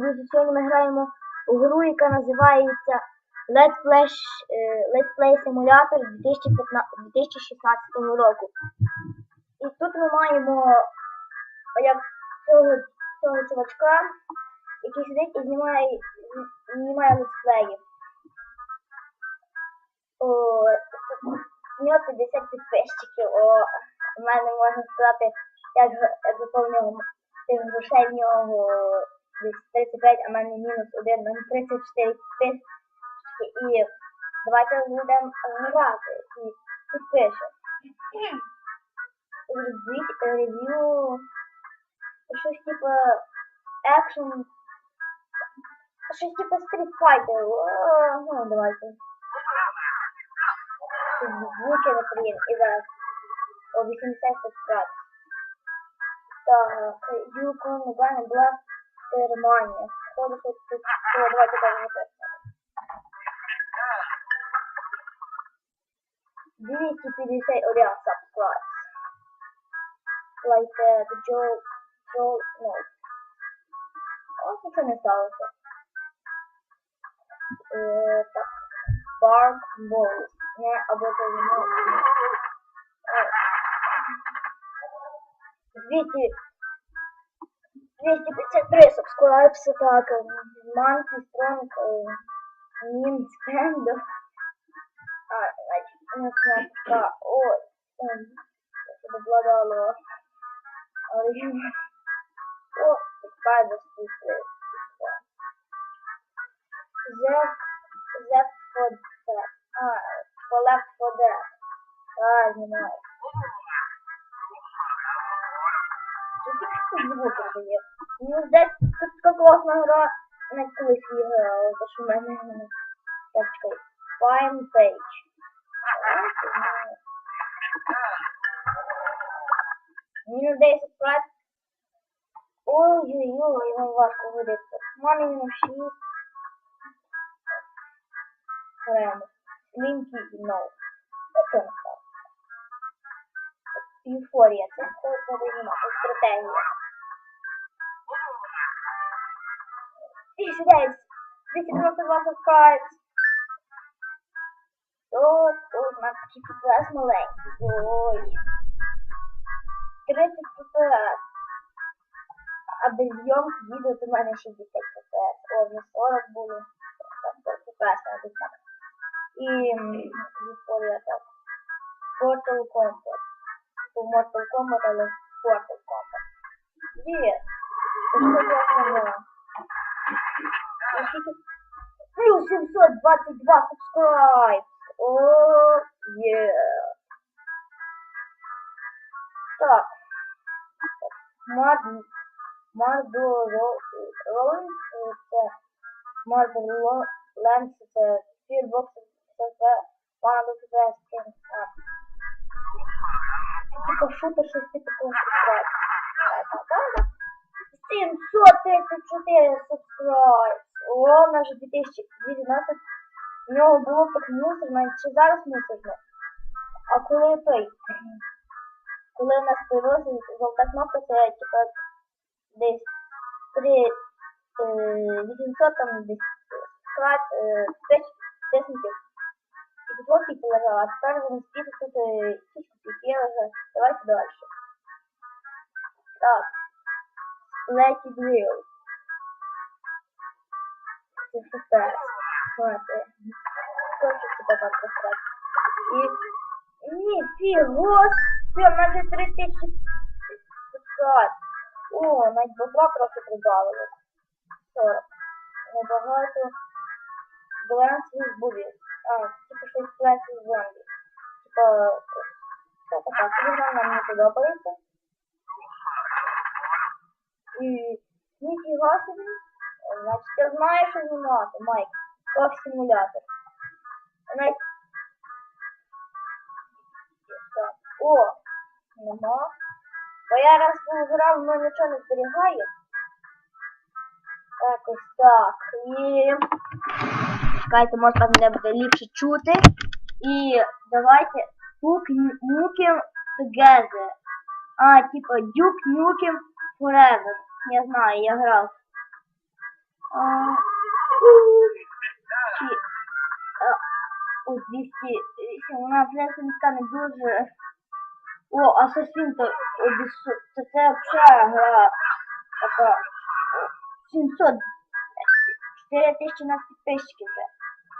Друзі, сьогодні ми граємо у гру, яка називається Let's Play, е, Let's Play Simulator 2016 року. І тут ми маємо як цього, цього чувачка, який сидить і знімає, знімає летсплеї. О, у нього 50 підписчиків. О, у мене можна сказати, як, заповнював тих грошей в нього 35, а в мене мінус 1, на 34 підписки. І давайте будемо грати і підпишемо. Зробіть рев'ю. Щось типу екшн. Щось типу Street Fighter. О, Ну, давайте. Звуки, наприклад, і зараз. О, 80 subscribe. Так, Юкон, Ваня, Блак, Германія. Ходу, що тут, о, давайте так написано. 251 subscribes. Like uh, the Joe, Joe, no. О, нічого не сталося. Е, так. Bark Balls. Не, або це не. Вместе 53 subscribe, так, Monkey Frank, Mint Spendo, а, значит, не знаю, да, о, это обладало, о, Spider Secret, Zep, Zep for Dead, а, for Left for Dead, а, не знаю. Что ты звук издает? Ну, десь класна гра, навіть колись її грала, то що в мене так чекай. Fine page. Мінус 10 праць. Ой-ой-ой, вам важко видати. У мінус 6. Граємо. Лінки і ноу. Це не стало. Еуфорія. Це хто треба знімати. Стратегія. 209. 292 subscribes. Тут, тут, у нас GPS маленький. Ой. 30 FPS. А без зйомки відео то в мене 60 FPS. О, вже 40 було. Так, 40 FPS, мабуть, так. І Euphoria так. Portal Combat. По Mortal Kombat, але Portal Combat. Привет. Ты что делаешь? Плюс 722 subscribe. О, е. Так. Мар... Мардо Роллинс, це Мардо Ленс, це Фірбокс, це Панду, це Скін. Типа шутер, щось типу subscribe. Да-да-да. 734 subscribes. О, же 2019. У нього було так мусорно, чи зараз мусорно. А коли той, коли у нас появилася золота кнопка, це типа десь 3 е, 800 там десь склад е, підписників. І тут вот піти а тепер вони спіти тут фішки піти лежать. Давайте далі. Так. It real. Це. Смотри. Хочу себе так посрать. І... Ніфіго! Все, 3000 пускать. О, навіть бабла трохи прибавили. 40. Небагато. Глянц від бувів. А, типу щось глянц від зомбі. Типа... Це така нам не подобається. Ніфіга собі. Значить, ти знаєш, що Майк. Як симулятор. Навіть... Так. О, нема. Бо я раз грав, воно нічого не зберігає. Якось так. І... Чекайте, може там мене буде ліпше чути. І давайте Duke Nukem Together. А, типа Duke Nukem Forever. Я знаю, я грав. А, у, чи, а, о, 208, вона вже не дуже... О, Асасін то обісу. Це це взагалі гра така. о, 700. 4000 нас підписчиків вже.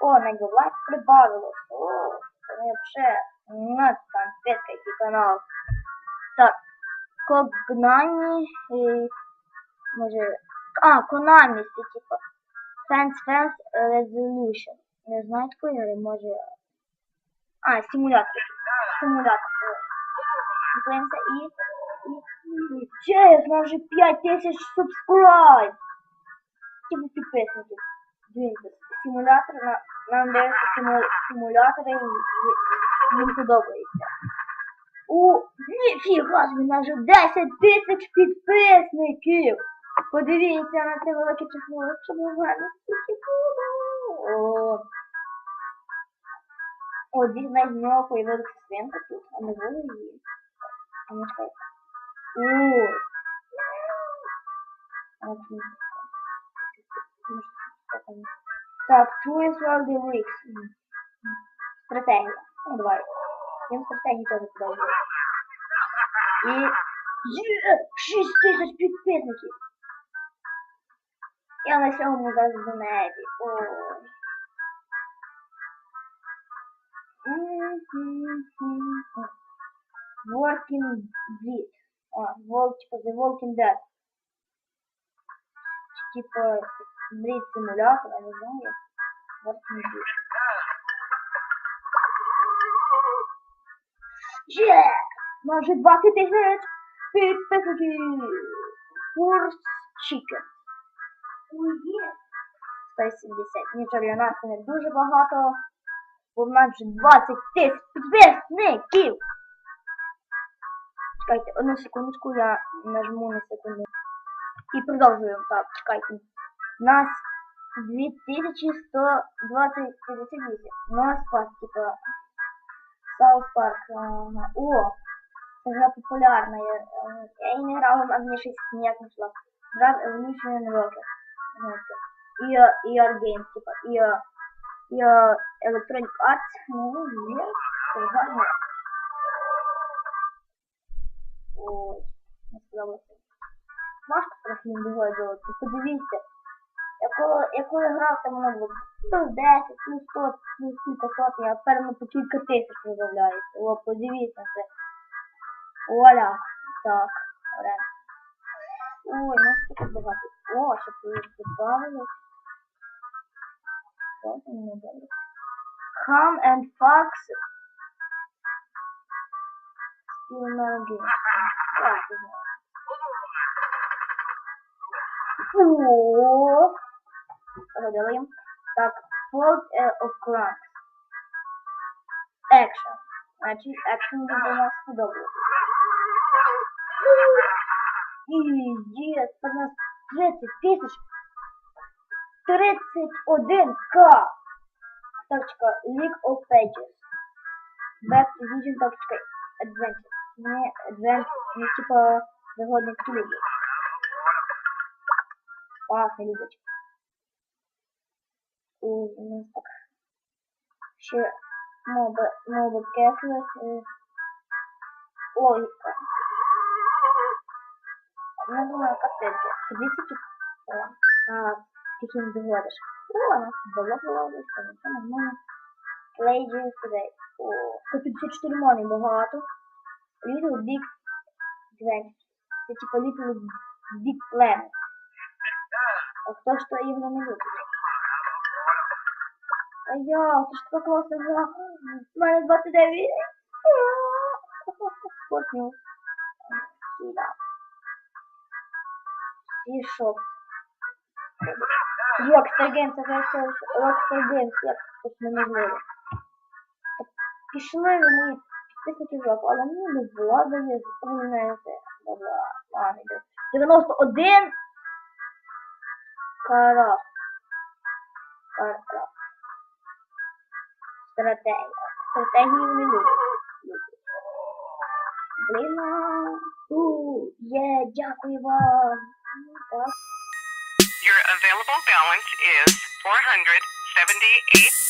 О, на лайк прибавилось. О, це взагалі. У нас там який канал. Так. Когнані. І, може. А, Konami, це типа. Fans Fans Resolution. Не знаю такої гри, може. А, симулятор. Симулятор. Дивимося і. І. Чесно, у нас вже 5000 субскрайб. Типу підписників. Дивіться, симулятор, на, нам дається симу, симулятори і, їм подобається. У, ніфіга у нас вже 10 тисяч підписників. Подивіться на це велике число, щоб у мене стільки було. О, о, дійсно з нього появилася свинка тут, а не було її. А ну чекай. О, так. Так, Choose World Стратегія. Ну, давай. Їм стратегії теж подобається. І... Є! 6 тисяч підписників! Я на сьомому зараз в небі. Ой. Мгм. Working Dead. А, волк, типа The Walking Dead. Типа Брід симулятор, я не знаю. Working Dead. Є! Може 20 тисяч підписників. Курс Chicken. Є. 170. Нічого для нас не дуже багато. Бо в нас вже 20 тисяч підписників. Чекайте, одну секундочку, я нажму на секунду. І продовжуємо. Так, чекайте. У нас 2128. У нас пак, типа, South Park. О, це гра популярна. Я, е, я її не грала, а мені щось ніяк не йшло. Грав Evolution Rocket. Е, ER Games, типа, і е, Electronic Arts. Ну, це гарно. Ой, не сподобалося. Важко трохи не вигоджувати. Подивіться. Якого, якою грав там воно було плюс 10, плюс 100, плюс кілька сотень, а тепер воно по кілька тисяч розробляється. О, подивіться на це. Оля. Так, орен. Ой, ну що тут багато. О, що тут добавилось. Що там не добре? Ham and Fox. Still no game. Так, не знаю. О, Додаємо. Так, Fault е, of Crunch. Action. Значить, action буде у нас сподобалося. І є, тепер у нас 30 тисяч 31к. Так, чекай, League of Pages. Back to Vision, так, Adventure. Не, Adventure, не типа, загодник люди. Пахне любить. І у нас так. Ще моби, моби кефлес. е, Логіка. Я думаю, картинки. Подивіться тут. О, тільки не доводиш. О, нас було було. Це нормально. Lady today. О, 154 мони багато. Little Big Adventure. Це типа Little Big Planet. А хто ж то ігри не любить? А я, ти ж така класна гра. У мене 29. Спортню. Сіда. І шоп. Rockstar Games, це Rockstar Games, як тут неможливо. Пішли ви мої підписники в жопу, але мені не влада є, запевняєте. Добре, ладно, йде. 91 Карас. Каркрафт. Стратегія. Стратегію не люблю. Блін, а, у, є, дякую вам. Ну, Так. Your available balance is 478